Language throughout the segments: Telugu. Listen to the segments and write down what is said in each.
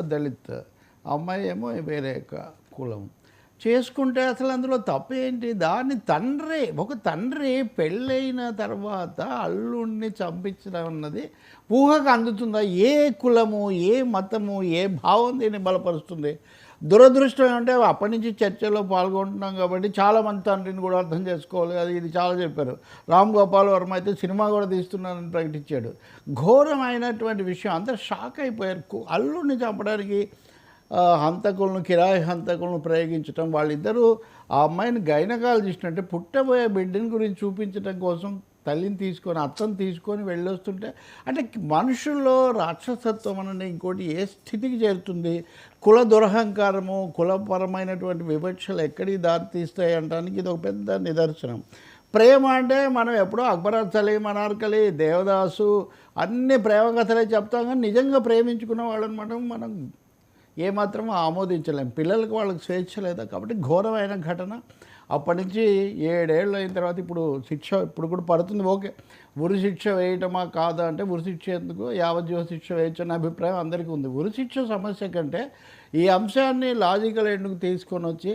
దళిత్ అమ్మాయి ఏమో వేరే కులం. చేసుకుంటే అసలు అందులో తప్పేంటి దాన్ని తండ్రి ఒక తండ్రి పెళ్ళైన తర్వాత అల్లుడిని చంపించడం అన్నది ఊహకు అందుతుందా? ఏ కులము ఏ మతము ఏ భావం దీన్ని బలపరుస్తుంది? దురదృష్టం ఏమంటే అప్పటి నుంచి చర్చలో పాల్గొంటున్నాం కాబట్టి చాలామంది తండ్రిని కూడా అర్థం చేసుకోవాలి. అది ఇది చాలా చెప్పారు. రామ్ గోపాల్ వర్మ అయితే సినిమా కూడా తీస్తున్నానని ప్రకటించాడు. ఘోరమైనటువంటి విషయం. అంతా షాక్ అయిపోయారు. అల్లుడిని చంపడానికి హంతకులను కిరాయి హంతకులను ప్రయోగించటం వాళ్ళిద్దరూ ఆ అమ్మాయిని గైనకాలజిస్ట్ అంటే పుట్టబోయే బిడ్డని గురించి చూపించడం కోసం తల్లిని తీసుకొని అత్తను తీసుకొని వెళ్ళొస్తుంటే అంటే మనుషుల్లో రాక్షసత్వం అనేది ఇంకోటి ఏ స్థితికి చేరుతుంది? కుల దురహంకారము కులపరమైనటువంటి వివక్షలు ఎక్కడికి దారితీస్తాయి అనడానికి ఇది ఒక పెద్ద నిదర్శనం. ప్రేమ అంటే మనం ఎప్పుడో అక్బర్ మనార్కలి దేవదాసు అన్ని ప్రేమ కథలే చెప్తాం కానీ నిజంగా ప్రేమించుకున్న వాళ్ళని మనం మనం ఏమాత్రం ఆమోదించలేం. పిల్లలకు వాళ్ళకి స్వేచ్ఛ లేదా కాబట్టి ఘోరమైన ఘటన. అప్పటి నుంచి ఏడేళ్ళు అయిన తర్వాత ఇప్పుడు శిక్ష ఇప్పుడు కూడా పడుతుంది ఓకే. ఉరి శిక్ష వేయటమా కాదా అంటే ఉరి శిక్ష ఎందుకు? యావజ్జీవ శిక్ష వేయచ్చు అనే అభిప్రాయం అందరికీ ఉంది. ఉరి శిక్ష సమస్య కంటే ఈ అంశాన్ని లాజికల్ ఎండ్కు తీసుకొని వచ్చి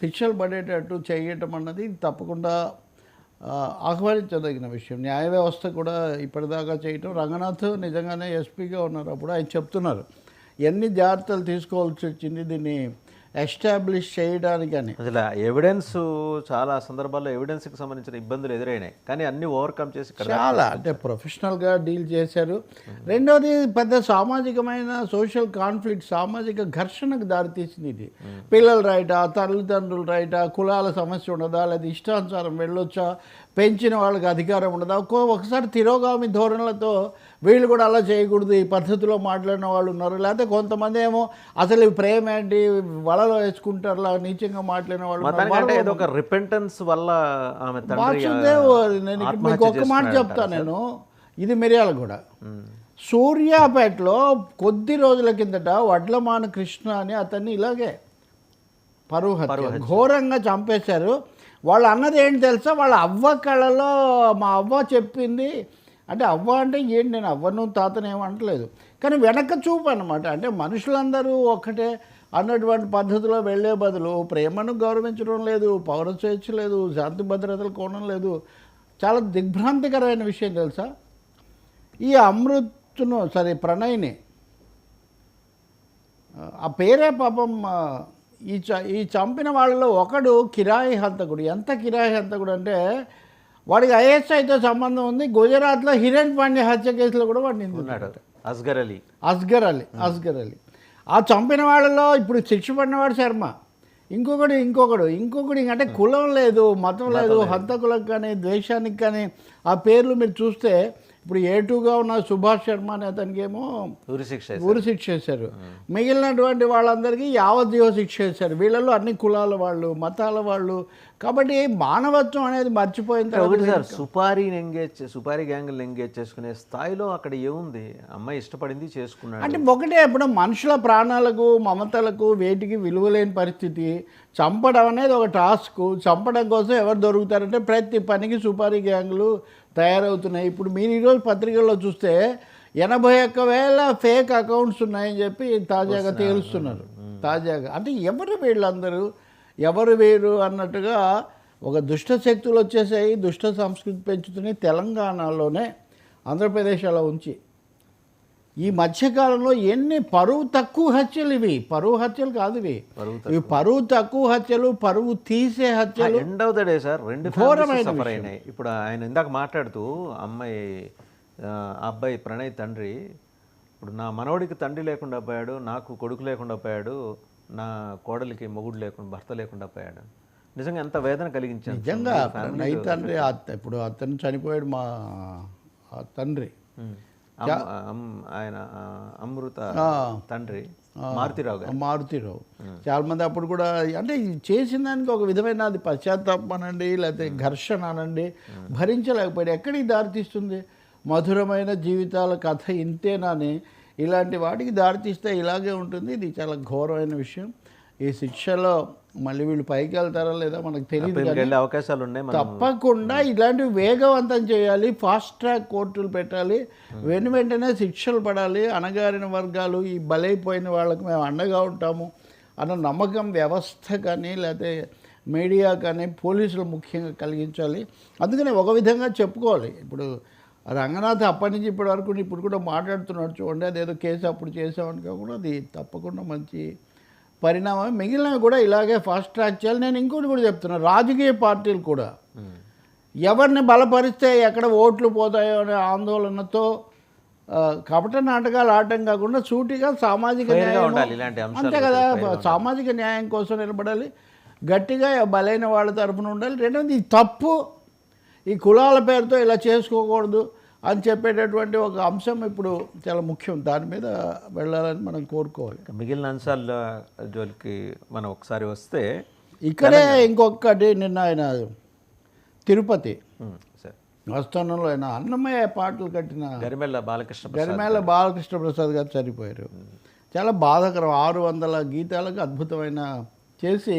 శిక్షలు పడేటట్టు చేయటం అన్నది తప్పకుండా ఆహ్వానించదగిన విషయం. న్యాయ వ్యవస్థ కూడా ఇప్పటిదాకా చేయటం. రంగనాథ్ నిజంగానే ఎస్పీగా ఉన్నారు అప్పుడు. ఆయన చెప్తున్నారు ఎన్ని జాగ్రత్తలు తీసుకోవాల్సి వచ్చింది దీన్ని ఎస్టాబ్లిష్ చేయడానికని. అసలు ఎవిడెన్స్ చాలా సందర్భాల్లో ఎవిడెన్స్కి సంబంధించిన ఇబ్బందులు ఎదురైనాయి. కానీ అన్ని ఓవర్కమ్ చేసి చాలా అంటే ప్రొఫెషనల్గా డీల్ చేశారు. రెండోది పెద్ద సామాజికమైన సోషల్ కాన్ఫ్లిక్ట్ సామాజిక ఘర్షణకు దారితీసింది ఇది. పిల్లలు రైటా తల్లిదండ్రులు రైటా కులాల సమస్య ఉండదా లేదా ఇష్టానుసారం వెళ్ళొచ్చా పెంచిన వాళ్ళకి అధికారం ఉండదా ఒక్కో ఒకసారి తిరోగామి ధోరణులతో వీళ్ళు కూడా అలా చేయకూడదు ఈ పద్ధతిలో మాట్లాడిన వాళ్ళు ఉన్నారు. లేకపోతే కొంతమంది ఏమో అసలు ప్రేమ ఏంటి వలలో వేసుకుంటారు అలా నీచంగా మాట్లాడిన వాళ్ళు ఒక రిపెంటెన్స్ వల్ల నేను మీకు ఒక మాట చేసుకున్నాడంట. చెప్తా నేను. ఇది మిరియాల కూడా. సూర్యాపేటలో కొద్ది రోజుల కిందట వడ్లమాన కృష్ణ అని అతన్ని ఇలాగే పరువు ఘోరంగా చంపేశారు. వాళ్ళు అన్నది ఏంటి తెలుసా? వాళ్ళ అవ్వ కళలో మా అవ్వ చెప్పింది అంటే అవ్వ అంటే ఏంటి? నేను అవ్వను తాతను ఏమంటలేదు కానీ వెనక చూపు అనమాట అంటే మనుషులందరూ ఒక్కటే అన్నటువంటి పద్ధతిలో వెళ్ళే బదులు ప్రేమను గౌరవించడం లేదు పౌర స్వేచ్ఛ లేదు శాంతి భద్రతలు కోణం లేదు. చాలా దిగ్భ్రాంతికరమైన విషయం తెలుసా? ఈ అమృత్ను సరే ప్రణయ్ని ఆ పేరే పాపం ఈ చ ఈ చంపిన వాళ్ళలో ఒకడు కిరాయి హంతకుడు. ఎంత కిరాయి హంతకుడు అంటే వాడికి ఐఎస్ఐతో సంబంధం ఉంది. గుజరాత్లో హిరణ్ పాండ్య హత్య కేసులో కూడా వాడిని నిందించాడు ఉన్నాడు అస్గర్ అలీ. అస్గర్ అలీ అస్గర్ అలీ. ఆ చంపిన వాళ్ళలో ఇప్పుడు శిక్ష పడినవాడు శర్మ. ఇంకొకడు ఇంకొకడు ఇంకొకడు ఇంక అంటే కులం లేదు మతం లేదు. హంతకులకు కానీ ద్వేషానికి కానీ ఆ పేర్లు మీరు చూస్తే ఇప్పుడు ఏ టూగా ఉన్న సుభాష్ శర్మ అనే అతనికి ఏమో ఉరి శిక్ష వేశారు. ఊరు శిక్ష చేశారు మిగిలినటువంటి వాళ్ళందరికీ యావజ్జీవ శిక్ష చేశారు వీళ్ళలో అన్ని కులాల వాళ్ళు మతాల వాళ్ళు. కాబట్టి మానవత్వం అనేది మర్చిపోయిన తర్వాత ఒకటి సార్ సుపారీని ఎంగేజ్ సుపారీ గ్యాంగ్ని ఎంగేజ్ చేసుకునే స్థాయిలో అక్కడ ఏముంది? అమ్మాయి ఇష్టపడింది చేసుకున్నాడు. అంటే ఒకటే ఇప్పుడు మనుషుల ప్రాణాలకు మమతలకు వేటికి విలువలేని పరిస్థితి. చంపడం అనేది ఒక టాస్క్. చంపడం కోసం ఎవరు దొరుకుతారంటే ప్రతి పనికి సుపారీ గ్యాంగులు తయారవుతున్నాయి. ఇప్పుడు మీరు ఈరోజు పత్రికల్లో చూస్తే ఎనభై ఒక్క వేల ఫేక్ అకౌంట్స్ ఉన్నాయని చెప్పి తాజాగా తేలుస్తున్నారు. తాజాగా. అంటే ఎవరు వీళ్ళందరూ? ఎవరు వేరు అన్నట్టుగా ఒక దుష్ట శక్తులు వచ్చేసాయి దుష్ట సంస్కృతి పెంచుతున్నాయి తెలంగాణలోనే ఆంధ్రప్రదేశ్ అలా ఉంచి. ఈ మధ్యకాలంలో ఎన్ని పరువు తక్కువ హత్యలు ఇవి? పరువు హత్యలు కాదు ఇవి. ఇవి పరువు తక్కువ హత్యలు పరువు తీసే హత్యలు. End of the day sir రెండు సఫర్ అయినాయి. ఇప్పుడు ఆయన ఇందాక మాట్లాడుతూ అమ్మాయి అబ్బాయి ప్రణయ్ తండ్రి ఇప్పుడు నా మనవడికి తండ్రి లేకుండా పోయాడు నాకు కొడుకు లేకుండా పోయాడు నా కోడలికి మొగుడు లేకుండా భర్త లేకుండా పోయాడు. నిజంగా ఎంత వేదన కలిగించాను నిజంగా ప్రణయ్ తండ్రి ఇప్పుడు అతను చనిపోయాడు మా తండ్రి. ఆయన అమృత తండ్రి మారుతిరావు గారు. మారుతిరావు. చాలా మంది అప్పుడు కూడా అంటే చేసిన దానికి ఒక విధమైన అది పశ్చాత్తాపం అనండి లేకపోతే ఘర్షణ అనండి భరించలేకపోయాడు. ఎక్కడికి దారితీస్తుంది మధురమైన జీవితాల కథ ఇంతేనాని. ఇలాంటి వాటికి దారితీస్తే ఇలాగే ఉంటుంది. ఇది చాలా ఘోరమైన విషయం. ఈ శిక్షలో మళ్ళీ వీళ్ళు పైకి వెళ్తారా లేదా మనకు తెలియదు అవకాశాలు ఉన్నాయి తప్పకుండా ఇలాంటివి వేగవంతం చేయాలి ఫాస్ట్ ట్రాక్ కోర్టులు పెట్టాలి వెను వెంటనే శిక్షలు పడాలి అణగారిన వర్గాలు ఈ బలైపోయిన వాళ్ళకి మేము అండగా ఉంటాము అన్న నమ్మకం వ్యవస్థ కానీ లేకపోతే మీడియా కానీ పోలీసులు ముఖ్యంగా కలిగించాలి. అందుకని ఒక విధంగా చెప్పుకోవాలి. ఇప్పుడు రంగనాథ్ అప్పటి నుంచి ఇప్పటి వరకు ఇప్పుడు కూడా మాట్లాడుతున్నాడు చూడండి అదేదో కేసు అప్పుడు చేసామని కాకుండా అది తప్పకుండా మంచి పరిణామం మిగిలినవి కూడా ఇలాగే ఫాస్ట్ ట్రాక్ చేయాలి. నేను ఇంకోటి కూడా చెప్తున్నా రాజకీయ పార్టీలు కూడా. ఎవరిని బలపరిస్తే ఎక్కడ ఓట్లు పోతాయో అనే ఆందోళనతో కపట నాటకాలు ఆడటం కాకుండా సూటిగా సామాజిక న్యాయం అంతే కదా సామాజిక న్యాయం కోసం నిలబడాలి. గట్టిగా బలైన వాళ్ళ తరపున ఉండాలి. రెండవది తప్పు ఈ కులాల పేరుతో ఇలా చేసుకోకూడదు. అని చెప్పేటటువంటి ఒక అంశం ఇప్పుడు చాలా ముఖ్యం. దాని మీద వెళ్ళాలని మనం కోరుకోవాలి. మిగిలిన అంశాల జోలికి మనం ఒకసారి వస్తే ఇక్కడే ఇంకొకటి నిన్న ఆయన తిరుపతి ఆస్థానంలో ఆయన అన్నమయ్య పాటలు కట్టిన గరిమెల్ల బాలకృష్ణ గరిమేళ బాలకృష్ణ ప్రసాద్ గారు చనిపోయారు. చాలా బాధాకరం. ఆరు వందల గీతాలకు అద్భుతమైన చేసి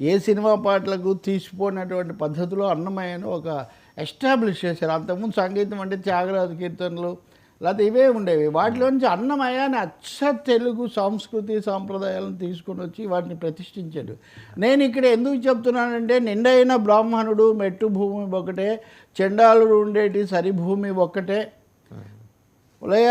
ఏ సినిమా పాటలకు తీసిపోయినటువంటి పద్ధతిలో అన్నమయ్యను ఒక ఎస్టాబ్లిష్ చేశారు. అంతకుముందు సంగీతం అంటే త్యాగరాజ కీర్తనలు లేకపోతే ఇవే ఉండేవి. వాటిలోంచి అన్నమయ్య అని అచ్చ తెలుగు సంస్కృతి సాంప్రదాయాలను తీసుకొని వచ్చి వాటిని ప్రతిష్ఠించాడు. నేను ఇక్కడ ఎందుకు చెప్తున్నానంటే నిండైన బ్రాహ్మణుడు మెట్టు భూమి ఒకటే చెండాలుడు ఉండేటి సరిభూమి ఒక్కటే ఉలయ